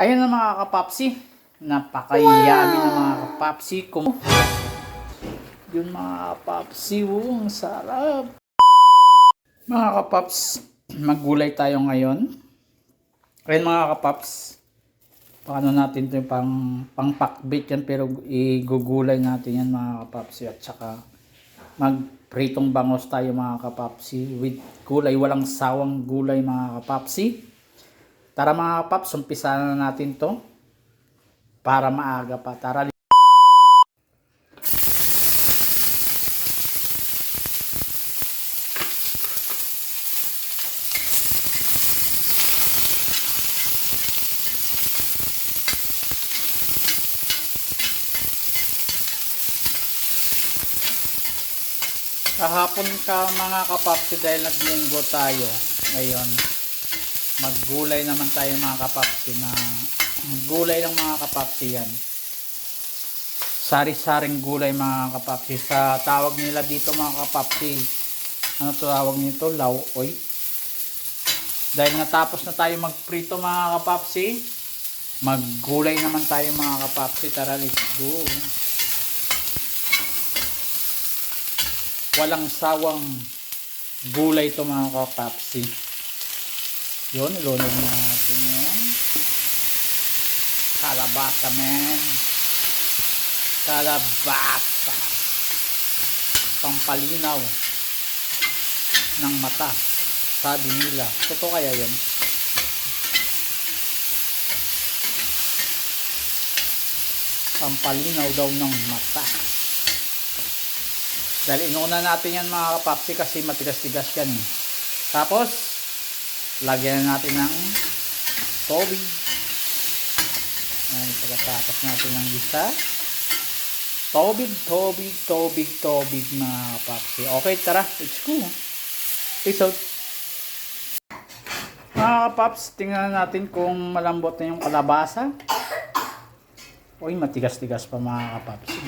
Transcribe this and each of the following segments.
Ayun na mga kapapsi. Napakayami na mga kapapsi. Kum Yun mga kapapsi. Oh, ang sarap. Mga kapaps, maggulay tayo ngayon. Ayun mga kapaps. Paano natin ito yung pang, pang pakbit yan pero igugulay natin yan mga kapapsi. At saka magpritong bangos tayo mga kapapsi with gulay. Walang sawang gulay mga kapapsi. Tara mga kapaps, umpisa na natin to para maaga pa. Tara. Kahapon ka mga kapapsi dahil naglinggo tayo. Ngayon, maggulay naman tayo mga kapapsi na gulay ng mga kapapsi yan. Sari-saring gulay mga kapapsi. Sa tawag nila dito mga kapapsi, ano tawag nito? Lauoy. Dahil natapos na tayo magprito mga kapapsi, maggulay naman tayo mga kapapsi. Tara, let's go. Walang sawang gulay ito mga kapapsi. Yun, ilunod natin yun. Kalabasa, men. Kalabasa. Pampalinaw ng mata. Sabi nila. Totoo kaya yun? Pampalinaw daw ng mata. Dahil inuna natin yan mga kapapsi kasi matigas-tigas yan. eh. Tapos, lagyan na natin ng tubig. Ayan, pagkatapos natin ng gisa. Tubig, tubig, tubig, tubig mga kapapsi. Okay, tara, let's go. Peace out. Mga kapaps, tingnan natin kung malambot na yung kalabasa. Uy, matigas-tigas pa mga kapapsi.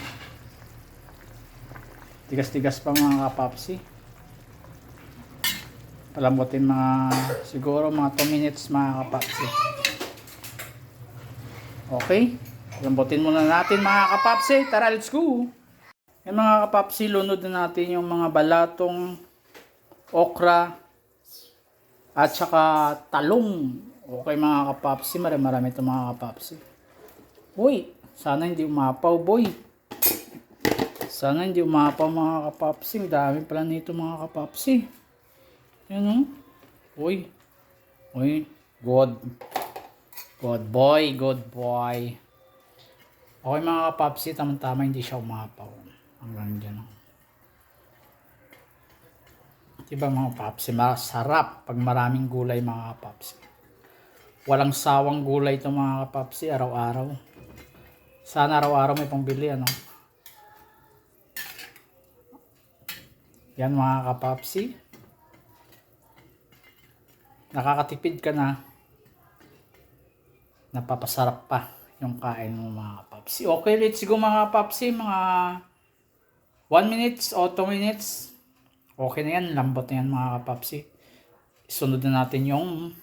Tigas-tigas pa mga kapapsi. Palambutin mga, siguro mga 2 minutes mga kapapsi. Okay. Lambutin muna natin mga kapapsi. Tara, let's go. Yung mga kapapsi, lunod na natin yung mga balatong okra at saka talong. Okay mga kapapsi, marami marami ito mga kapapsi. Uy, sana hindi umapaw boy. Sana hindi umapaw mga kapapsi. Dami pala nito mga kapapsi. Yan o. Uy. Uy. Good. Good boy. Good boy. Okay mga kapapsi. Tama-tama hindi siya umapaw. Hanggang dyan o. Diba mga kapapsi? Masarap pag maraming gulay mga kapapsi. Walang sawang gulay ito mga kapapsi. Araw-araw. Sana araw-araw may pambili ano. Yan mga kapapsi. Nakakatipid ka na. Napapasarap pa yung kain mo mga kapapsi. Okay, let's go mga kapapsi. Mga 1 minutes o 2 minutes. Okay na yan. Lambot na yan mga kapapsi. Isunod na natin yung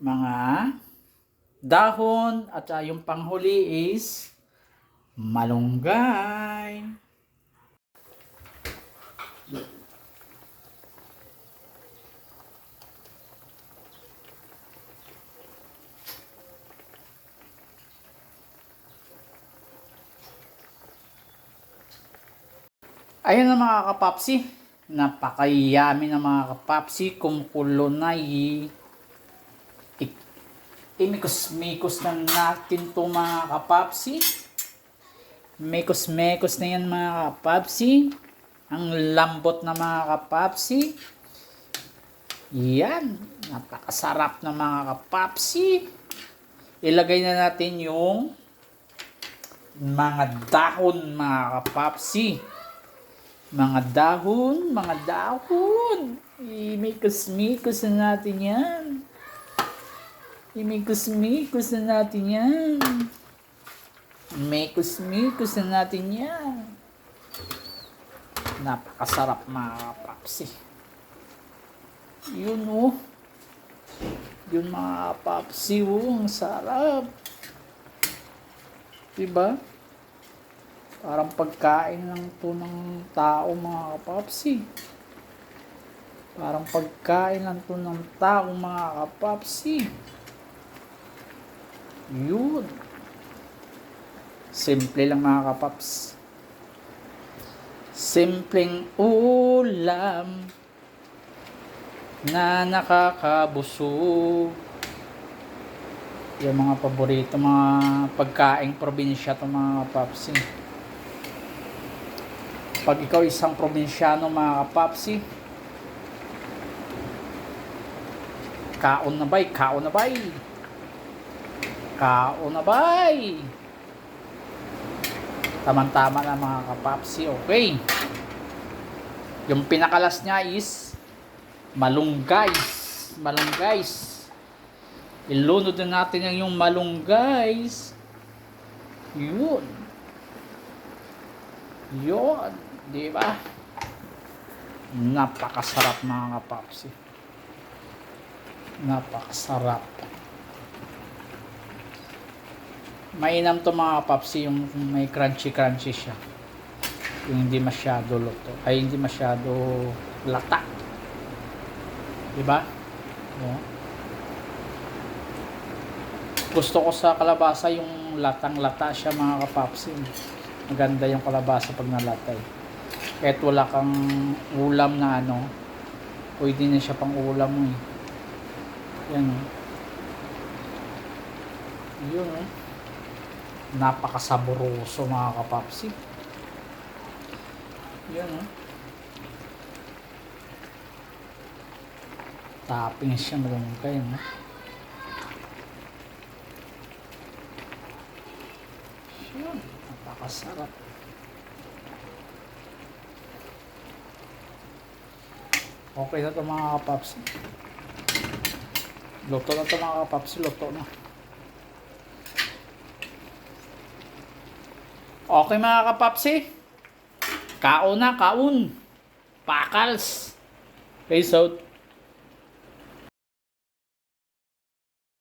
mga dahon at uh, yung panghuli is malunggay. Ayun na mga kapapsi. Napakayami na mga kapapsi. Kumukulo na i- imikos-mikos na natin to mga kapapsi. Mekos-mekos na yan mga kapapsi. Ang lambot na mga kapapsi. Yan. Napakasarap na mga kapapsi. Ilagay na natin yung mga dahon mga kapapsi. Mga dahon, mga dahon. Imikos-mikos na natin yan. Imikos-mikos na natin yan. Mikos-mikos na natin yan. Napakasarap mga kapapsi. Yun oh. Yun mga kapapsi, oh, ang sarap. Diba? Parang pagkain lang to ng tao mga kapapsi. Parang pagkain lang to ng tao mga kapapsi. Yun. Simple lang mga kapaps. Simpleng ulam na nakakabusog. Yung mga paborito, mga pagkaing probinsya to mga kapapsi. Pag ikaw isang probinsyano mga kapapsi, kaon na bay, kaon na bay. Kaon na bay. Tama-tama na mga kapapsi, okay. Yung pinakalas niya is malunggays. Malunggays. Ilunod na natin yung malunggays. Yun. Yun. Di ba? Napakasarap mga kapapsi. Napakasarap. Mainam to mga kapapsi yung may crunchy crunchy siya. Yung hindi masyado luto. Ay hindi masyado lata. Di ba? Oo. Gusto ko sa kalabasa yung latang-lata siya mga kapapsi. Maganda yung kalabasa pag nalatay. Kahit wala kang ulam na ano, pwede na siya pang ulam mo eh. Yan o. Yun o. Napakasaboroso mga kapapsi. Yan o. Topping siya malungkay no. Yun, napakasarap. Okay na to mga kapaps. Luto na to mga kapaps, luto na. Okay mga kapapsi. Kaon na, kaon. Pakals. Peace out.